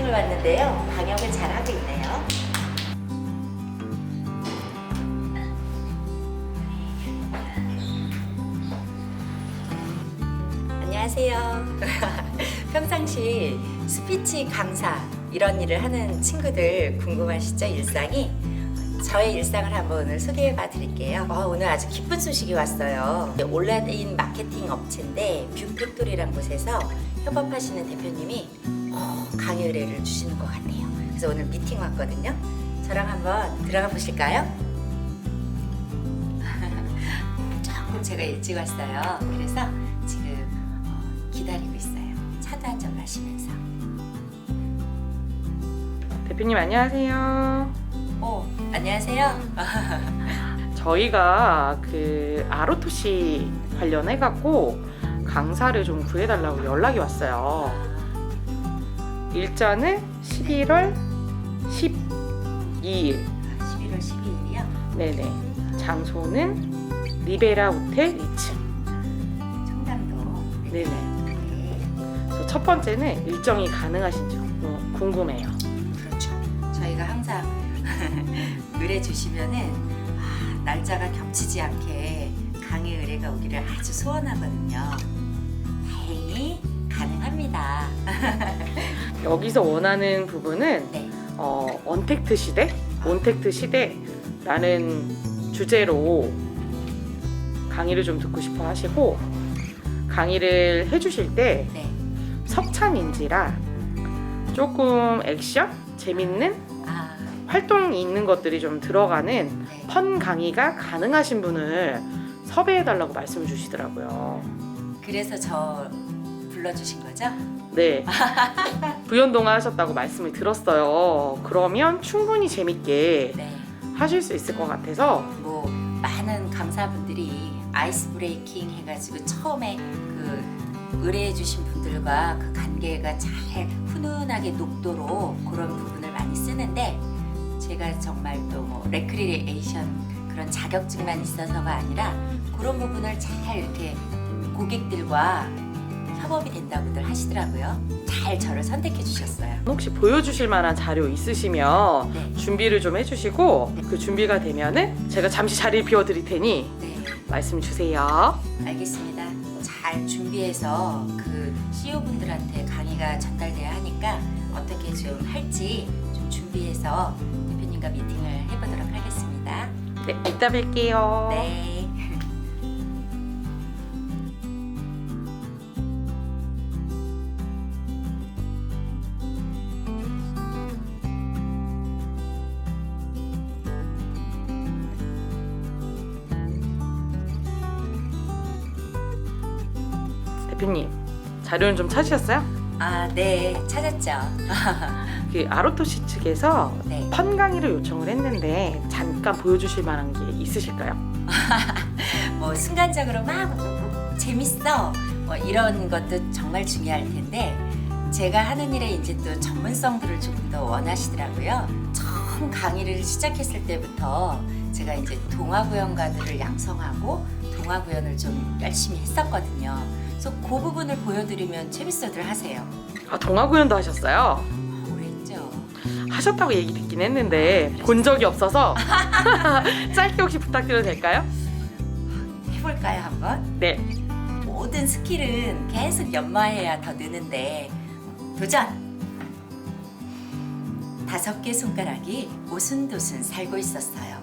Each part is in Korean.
캠핑을 왔는데요. 방역을 잘하고 있네요. 안녕하세요. 평상시 스피치 강사 이런 일을 하는 친구들 궁금하시죠? 일상이? 저의 일상을 한번 오늘 소개해 봐 드릴게요. 어, 오늘 아주 기쁜 소식이 왔어요. 온라인 마케팅 업체인데 뷰팩토리란 곳에서 협업하시는 대표님이 강의 의뢰를 주시는 것 같아요. 그래서 오늘 미팅 왔거든요. 저랑 한번 들어가 보실까요? 조금 제가 일찍 왔어요. 그래서 지금 어, 기다리고 있어요. 차도 한 잔 마시면서. 대표님 안녕하세요. 어, 안녕하세요. 저희가 그 아로토시 관련해 갖고 강사를 좀 구해달라고 연락이 왔어요. 일자는 11월 12일. 11월 12일이요. 네네. 장소는 리베라 호텔 2층. 청담도. 네네. 네. 그래서 첫 번째는 일정이 가능하신지 너무 궁금해요. 그렇죠. 저희가 항상 의뢰 주시면은 아, 날짜가 겹치지 않게 강의 의뢰가 오기를 아주 소원하거든요. 다행히 가능합니다. 여기서 원하는 부분은 네. 어, 언택트 시대, 온택트 시대라는 주제로 강의를 좀 듣고 싶어 하시고 강의를 해주실 때 네. 석찬인지라 조금 액션, 재밌는 아, 활동이 있는 것들이 좀 들어가는 네. 펀 강의가 가능하신 분을 섭외해달라고 말씀을 주시더라고요. 그래서 저 불러주신 거죠? 네. 부연동화 하셨다고 말씀을 들었어요. 그러면 충분히 재밌게 네. 하실 수 있을 것 같아서 뭐 많은 강사분들이 아이스 브레이킹 해가지고 처음에 그 의뢰해 주신 분들과 그 관계가 잘 훈훈하게 녹도록 그런 부분을 많이 쓰는데 제가 정말 또 뭐 레크리에이션 그런 자격증만 있어서가 아니라 그런 부분을 잘 이렇게 고객들과 협업이 된다고들 하시더라고요. 잘 저를 선택해 주셨어요. 혹시 보여주실 만한 자료 있으시면 네. 준비를 좀 해주시고 그 준비가 되면은 제가 잠시 자리를 비워드릴 테니 네. 말씀 주세요. 알겠습니다. 잘 준비해서 그 CEO 분들한테 강의가 전달돼야 하니까 어떻게 좀 할지 좀 준비해서 대표님과 미팅을 해보도록 하겠습니다. 네, 이따 뵐게요. 네. 대표님 자료는 좀 찾으셨어요? 아, 네. 찾았죠. 그 아로토시 측에서 네. 펀 강의를 요청을 했는데 잠깐 보여주실 만한 게 있으실까요? 뭐 순간적으로 막 재밌어 뭐 이런 것도 정말 중요할 텐데 제가 하는 일에 이제 또 전문성들을 조금 더 원하시더라고요. 처음 강의를 시작했을 때부터 제가 이제 동화 구연가들을 양성하고 동화 구연을 좀 열심히 했었거든요. 그래서 그 부분을 보여드리면 재밌어들 하세요. 아 동화 구연도 하셨어요? 아, 오래 했죠. 하셨다고 얘기 듣긴 했는데 본 적이 없어서 짧게 혹시 부탁드려도 될까요? 해볼까요 한번? 네. 모든 스킬은 계속 연마해야 더 느는데 도전! 다섯 개 손가락이 오순도순 살고 있었어요.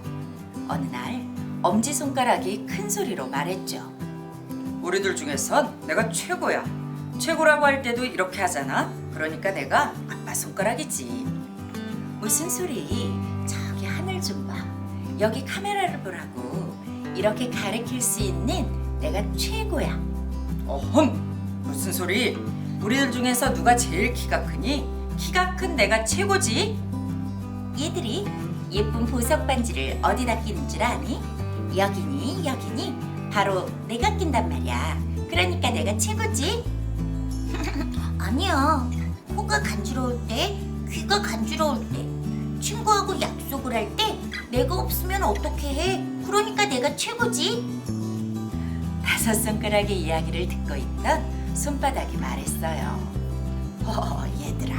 어느 날 엄지 손가락이 큰 소리로 말했죠. 우리들 중에선 내가 최고야. 최고라고 할 때도 이렇게 하잖아. 그러니까 내가 아빠 손가락이지. 무슨 소리? 저기 하늘 좀 봐. 여기 카메라를 보라고. 이렇게 가리킬 수 있는 내가 최고야. 어흠! 무슨 소리? 우리들 중에서 누가 제일 키가 크니? 키가 큰 내가 최고지. 얘들이 예쁜 보석 반지를 어디다 끼는 줄 아니? 여기니 여기니 바로 내가 낀단 말이야. 그러니까 내가 최고지. 아니야. 코가 간지러울 때, 귀가 간지러울 때, 친구하고 약속을 할 때 내가 없으면 어떻게 해? 그러니까 내가 최고지. 다섯 손가락의 이야기를 듣고 있던 손바닥이 말했어요. 허, 얘들아.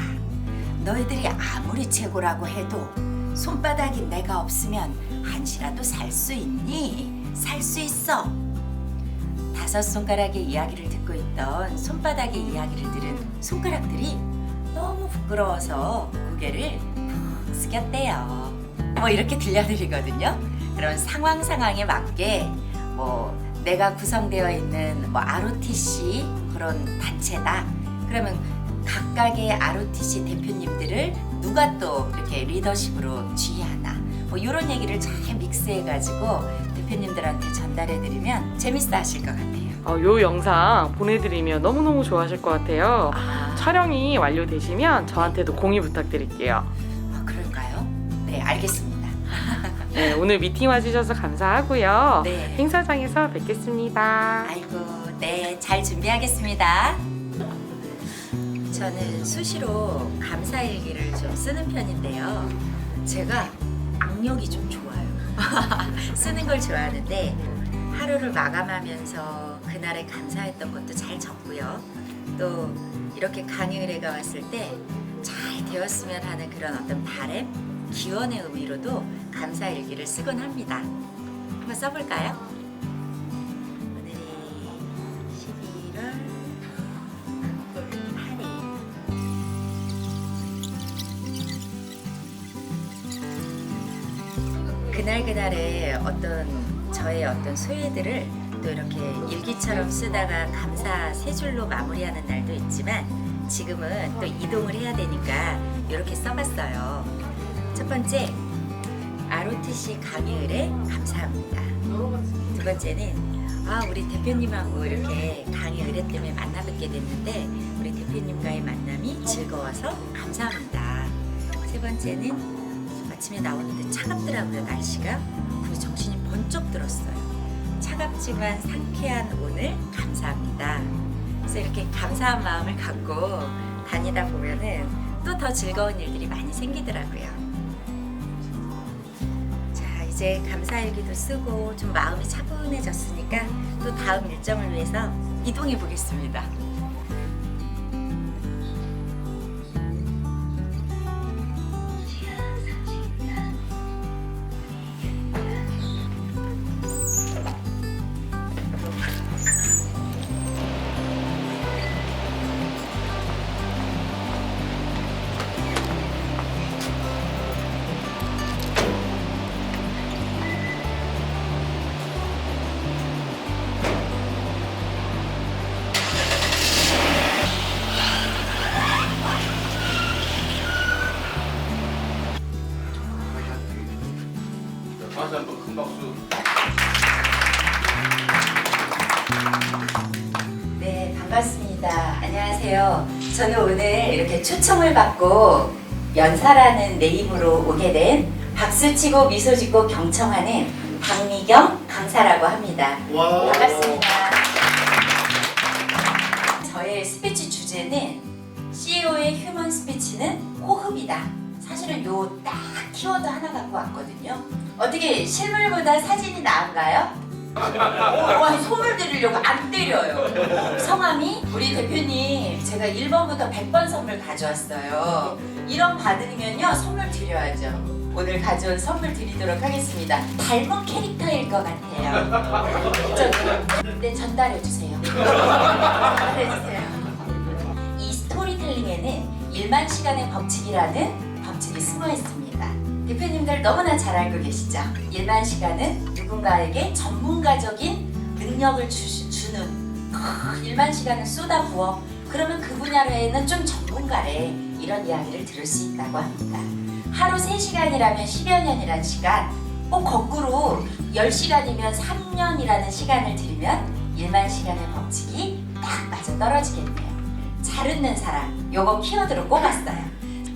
너희들이 아무리 최고라고 해도 손바닥이 내가 없으면 한시라도 살 수 있니? 살 수 있어. 다섯 손가락의 이야기를 듣고 있던 손바닥의 이야기를 들은 손가락들이 너무 부끄러워서 고개를 푹 숙였대요. 뭐 이렇게 들려드리거든요. 그런 상황 상황에 맞게 뭐 내가 구성되어 있는 뭐 ROTC 그런 단체다. 그러면 각각의 ROTC 대표님들을 누가 또 이렇게 리더십으로 지휘하나 뭐 이런 얘기를 잘 믹스해가지고 대표님들한테 전달해드리면 재밌어 하실 것 같아요. 어, 요 영상 보내드리면 너무너무 좋아하실 것 같아요. 아, 촬영이 완료되시면 저한테도 공유 부탁드릴게요. 아, 그럴까요? 네, 알겠습니다. 네, 오늘 미팅 와주셔서 감사하고요. 네. 행사장에서 뵙겠습니다. 아이고, 네, 잘 준비하겠습니다. 저는 수시로 감사일기를 좀 쓰는 편인데요. 제가 악력이 좀 좋아요. 쓰는 걸 좋아하는데 하루를 마감하면서 그날에 감사했던 것도 잘 적고요. 또 이렇게 강의 의뢰가 왔을 때 잘 되었으면 하는 그런 어떤 바램, 기원의 의미로도 감사 일기를 쓰곤 합니다. 한번 써볼까요? 그날 그날의 어떤 저의 어떤 소회들을 또 이렇게 일기처럼 쓰다가 감사 세 줄로 마무리하는 날도 있지만 지금은 또 이동을 해야 되니까 이렇게 써봤어요. 첫 번째 ROTC 강의 의뢰 감사합니다. 두 번째는 아 우리 대표님하고 이렇게 강의 의뢰 때문에 만나 뵙게 됐는데 우리 대표님과의 만남이 즐거워서 감사합니다. 세 번째는 아침에 나오는데 차갑더라고요 날씨가 그래서 정신이 번쩍 들었어요. 차갑지만 상쾌한 오늘 감사합니다. 그래서 이렇게 감사한 마음을 갖고 다니다 보면은 또 더 즐거운 일들이 많이 생기더라고요. 자, 이제 감사일기도 쓰고 좀 마음이 차분해졌으니까 또 다음 일정을 위해서 이동해 보겠습니다. 초청을 받고 연사라는 네임으로 오게 된 박수치고 미소 짓고 경청하는 박미경 강사라고 합니다. 와. 반갑습니다. 저의 스피치 주제는 CEO의 휴먼 스피치는 호흡이다. 사실은 요 딱 키워드 하나 갖고 왔거든요. 어떻게 실물보다 사진이 나은가요? 와, 소물 드리려고 안 때려요. 성함이 우리 대표님 제가 1번부터 100번 선물 가져왔어요. 이런 받으면요 선물 드려야죠. 오늘 가져온 선물 드리도록 하겠습니다. 닮은 캐릭터일 것 같아요. 저기, 네, 전달해 주세요. 전달해 주세요. 이 스토리텔링에는 1만 시간의 법칙이라는 법칙이 숨어 있습니다. 대표님들 너무나 잘 알고 계시죠? 1만 시간은 누군가에게 전문가적인 능력을 주, 주는 크, 1만 시간을 쏟아 부어 그러면 그 분야에는 좀 전문가래 이런 이야기를 들을 수 있다고 합니다. 하루 3시간이라면 10여 년이라는 시간 꼭 거꾸로 10시간이면 3년이라는 시간을 들이면 1만 시간의 법칙이 딱 맞아 떨어지겠네요. 잘 웃는 사람 요거 키워드로 꼽았어요.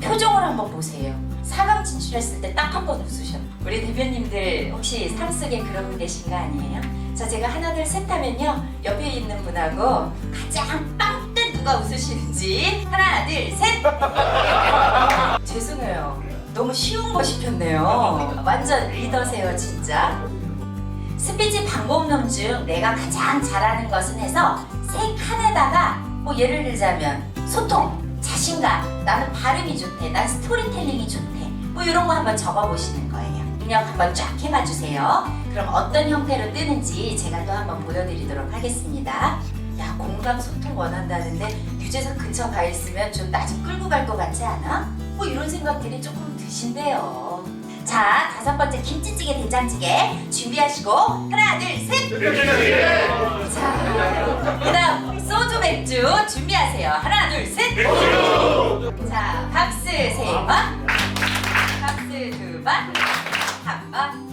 표정을 한번 보세요. 4강 진출했을 때 딱 한 번 웃으셔. 우리 대표님들 혹시 삶 속에 분 계신 거 아니에요? 자 제가 하나 둘 셋 하면요 옆에 있는 분하고 가장 빵뜬 누가 웃으시는지 하나 둘 셋. 죄송해요. 너무 쉬운 거 시켰네요. 완전 리더세요 진짜. 스피치 방법론 중 내가 가장 잘하는 것은 해서 세 칸에다가 뭐 예를 들자면 소통, 자신감, 나는 발음이 좋대, 난 스토리텔링이 좋대 뭐 이런 거 한번 적어보시는 거예요. 입력 한번 쫙 해봐 주세요. 그럼 어떤 형태로 뜨는지 제가 또 한번 보여드리도록 하겠습니다. 야 공감 소통 원한다는데 유재석 근처 가 있으면 좀 나 좀 끌고 갈 것 같지 않아? 뭐 이런 생각들이 조금 드신대요. 자 다섯 번째 김치찌개 된장찌개 준비하시고 하나 둘 셋. 자 그다음 소주 맥주 준비하세요. 하나 둘 셋. 자 박스 세 번, 한 번.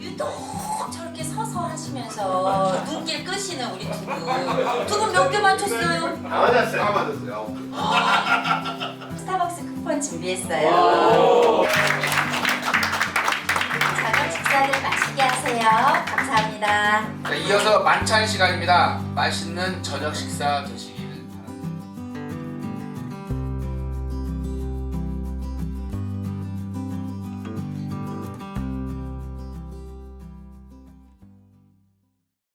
유독 저렇게 서서 하시면서 눈길 끄시는 우리 두 분. 두 분 몇 개 맞췄어요? 다 맞았어요. 다 맞았어요. 스타벅스 쿠폰 준비했어요. 저녁 식사를 맛있게 하세요. 감사합니다. 자, 이어서 만찬 시간입니다. 맛있는 저녁 식사 되시기